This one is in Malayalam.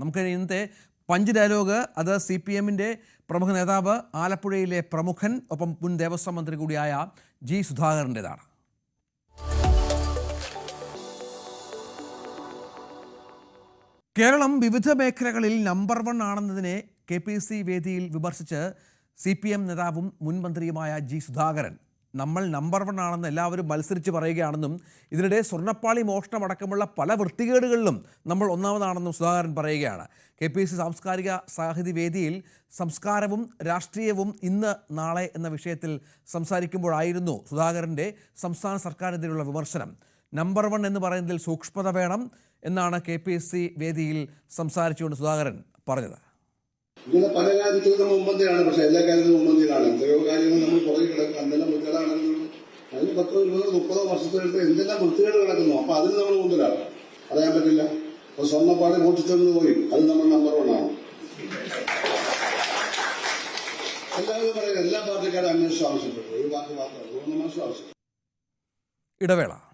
നമുക്ക് ഇന്നത്തെ പഞ്ച് ഡയലോഗ് അത് സി പി എമ്മിന്റെ പ്രമുഖ നേതാവ് ആലപ്പുഴയിലെ പ്രമുഖൻ ഒപ്പം മുൻ ദേവസ്വം മന്ത്രി കൂടിയായ ജി സുധാകരന്റെതാണ്. കേരളം വിവിധ മേഖലകളിൽ നമ്പർ വൺ ആണെന്നതിനെ കെ പി സി വേദിയിൽ വിമർശിച്ച് സി പി എം നേതാവും മുൻ മന്ത്രിയുമായ ജി സുധാകരൻ. നമ്മൾ നമ്പർ വൺ ആണെന്ന് എല്ലാവരും മത്സരിച്ച് പറയുകയാണെന്നും ഇതിനിടെ സ്വർണപ്പാളി മോഷണമടക്കമുള്ള പല വൃത്തികേടുകളിലും നമ്മൾ ഒന്നാമതാണെന്നും സുധാകരൻ പറയുകയാണ്. കെ പി സി സാംസ്കാരിക സാഹിതി വേദിയിൽ സംസ്കാരവും രാഷ്ട്രീയവും ഇന്ന് നാളെ എന്ന വിഷയത്തിൽ സംസാരിക്കുമ്പോഴായിരുന്നു സുധാകരന്റെ സംസ്ഥാന സർക്കാരിനെതിരെയുള്ള വിമർശനം. നമ്പർ വൺ എന്ന് പറയുന്നതിൽ സൂക്ഷ്മത വേണം എന്നാണ് കെ പി എസ് സി വേദിയിൽ സംസാരിച്ചുകൊണ്ട് സുധാകരൻ പറഞ്ഞത്. ഇങ്ങനെ പല രാജ്യത്തും നമ്മൾ മുമ്പന്തിയാണ് പക്ഷെ എല്ലാ കാര്യത്തിലും മുമ്പന്തിയിലാണ് കാര്യങ്ങൾ നമ്മൾ പുറകെ കിടക്കും എന്തെല്ലാം വൃത്തികളാണെങ്കിലും അതിന് പത്തോ ഇരുപതോ മുപ്പതോ വർഷത്തിലിട്ട് എന്തെല്ലാം വൃത്തികേട് കിടക്കുന്നു? അപ്പൊ അതിന് നമ്മൾ മുമ്പിലാണ് പറയാൻ പറ്റില്ല. അപ്പൊ സ്വർണപ്പാട് മോഷിച്ചെന്ന് പോയി. അത് നമ്മൾ നമ്പർ വൺ ആണ്. എല്ലാവരും പറയും എല്ലാ പാർട്ടിക്കാരും അന്വേഷണം ആവശ്യപ്പെട്ടു. ഒരു പാർട്ടി മാത്രം. ആവശ്യപ്പെട്ടു. ആവശ്യം ഇടവേള.